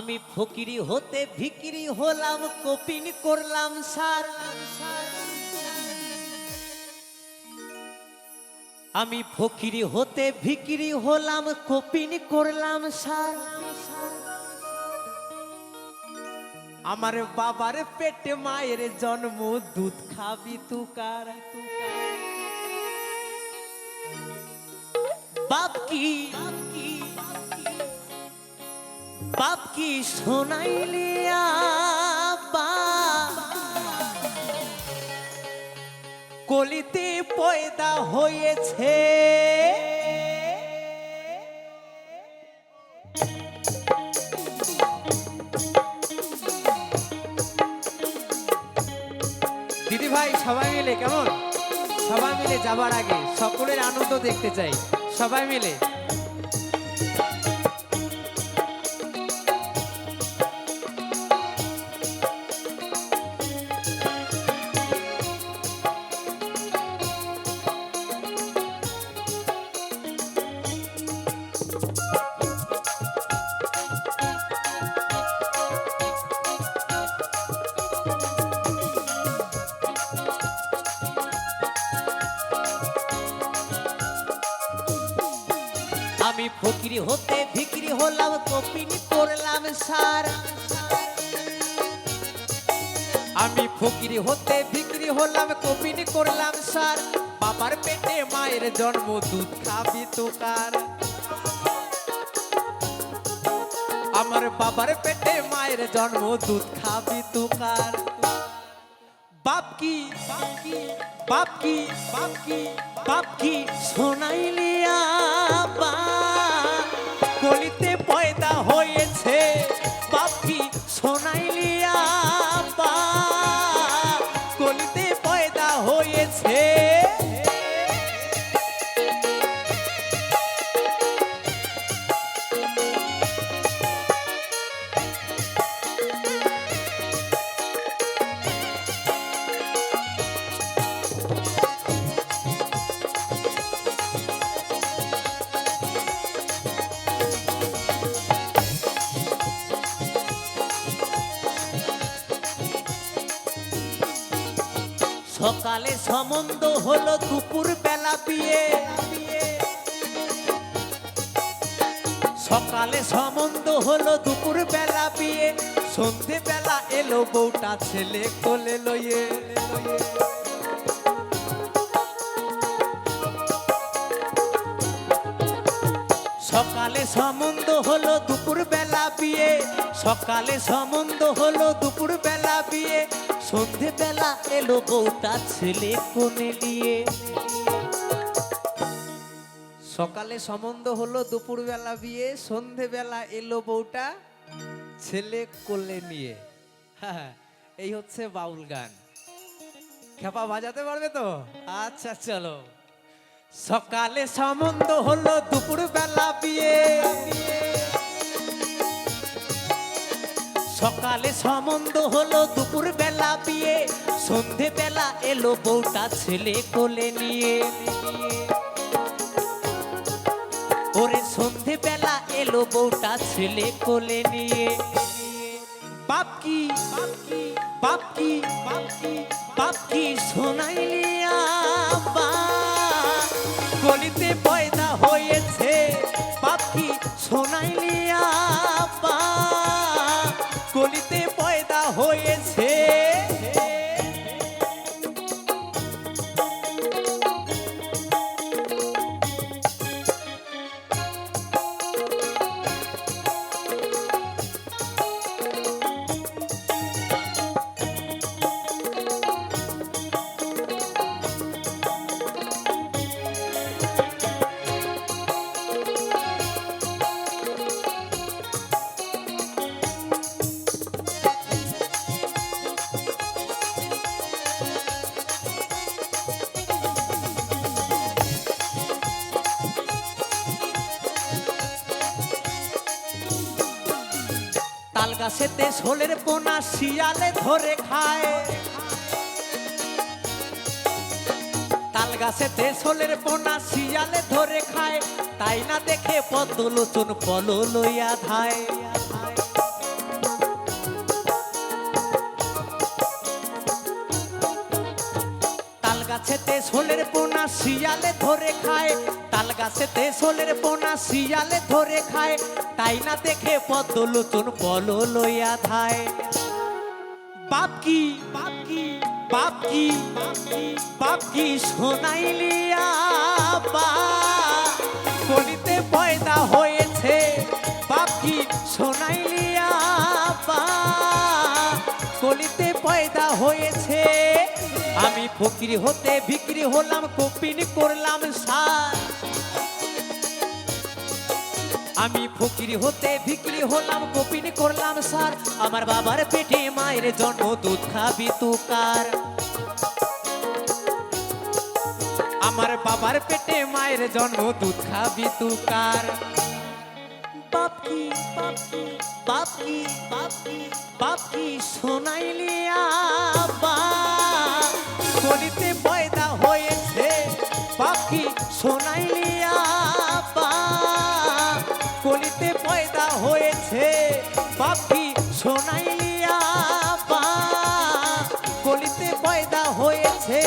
আমি ফকিরি হতে ভিকিরি হলাম, কপিন করলাম, সার। আমি ফকিরি হতে ভিকিরি হলাম, কপিন করলাম, সার। আমার বাবার পেটে মায়ের জন্ম, দুধ খাবি তুকার তুকার বাপ কি? বাপ কি শোনাইলি কলিতে পয়দা হয়েছে। দিদি ভাই, সবাই মিলে কেমন? সবাই মিলে যাবার আগে সকলের আনন্দ দেখতে চাই। সবাই মিলে। হলাম কপিনি করলাম সার। আমি ফকিরি হতে ভিকিরি হলাম কপিনি করলাম সার। বাবার পেটে মায়ের জন্ম, দুধ খাবি তোকার আমার বাবার পেটে মায়ের জন্ম, দুধ খাবি তোকার বাপ কি বাপ কি বাপ কি বাপ কি বাপ কি শোনাইলি আব্বা কলিতে পয়দা সকালে সম্বন্ধ হলো দুপুর বেলা বিয়ে। সকালে সম্বন্ধ হলো দুপুর বেলা বিয়ে। সন্ধে বেলা এলো বউটা ছেলে কোলে লইয়ে। সকালে সম্বন্ধ হলো দুপুর বেলা বিয়ে। সকালে সম্বন্ধ হলো সন্ধে বেলা এলো বউটা ছেলে কোনে নিয়ে। সকালে সম্বন্ধ হলো দুপুর বেলা বিয়ে, সন্ধে বেলা এলো বউটা ছেলে কোলে নিয়ে। হ্যাঁ এই হচ্ছে বাউল গান। খেপা বাজাতে পারবে তো? আচ্ছা চলো। সকালে সম্বন্ধ হলো দুপুর বেলা বিয়ে। সকালে সম্বন্ধ হলো দুপুর বেলা বিয়ে। সন্ধে বেলা এলো বউটা ছেলে কোলে নিয়ে। ওরে সন্ধে বেলা এলো বউটা ছেলে কোলে নিয়ে। বাপ কি বাপ কি বাপ কি, বাপ গলিতে পয়দা হয়েছে গাছেতে শোলের পোনা শিয়ালে ধরে খায়। তাল গাছেতে শোলের পোনা শিয়ালে ধরে খায়। তাই না দেখে পদ্মলোচন পল লইয়া ধায়। গাছেতে সোলের পোনা শিয়ালে ধরে খায়, তাল গাছেতে সোলের পোনা শিয়ালে ধরে খায়, তাই না দেখে পদ্মলোচন বল লইয়া ধায়। বাপ কি বাপ কি বাপ কি বাপ কি শোনাইলিয়া বা কলিতে পয়দা হয়েছে, বাপ কি শোনাইলিয়া বা কলিতে পয়দা হয়েছে আমি ফকির হতে বিক্রি হলাম, কপিন করলাম সার। আমি ফকির হতে বিক্রি হলাম, কপিন করলাম সার। আমার বাবার পেটে মায়ের জন্ম, দুধ খাবি তুকার আমার বাবার পেটে মায়ের জন্ম, দুধ খাবি তুকার বাপ কি বাপ কি, বাপ শোনাইলি আবা গলিতে পয়দা হয়েছে। বাপ কি শোনাইলি আবা গলিতে পয়দা হয়েছে। বাপ কি শোনাইলি আবা গলিতে পয়দা হয়েছে।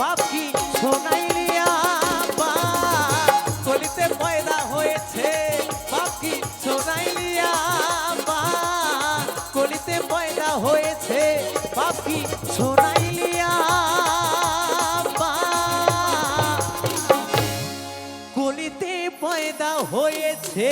বাপ কি শোনাইলি আবা গলিতে পয়দা হয়েছে। বাপ কি শোনাইলি আবা গলিতে পয়দা হয়েছে। বাপ কি হয়েছে।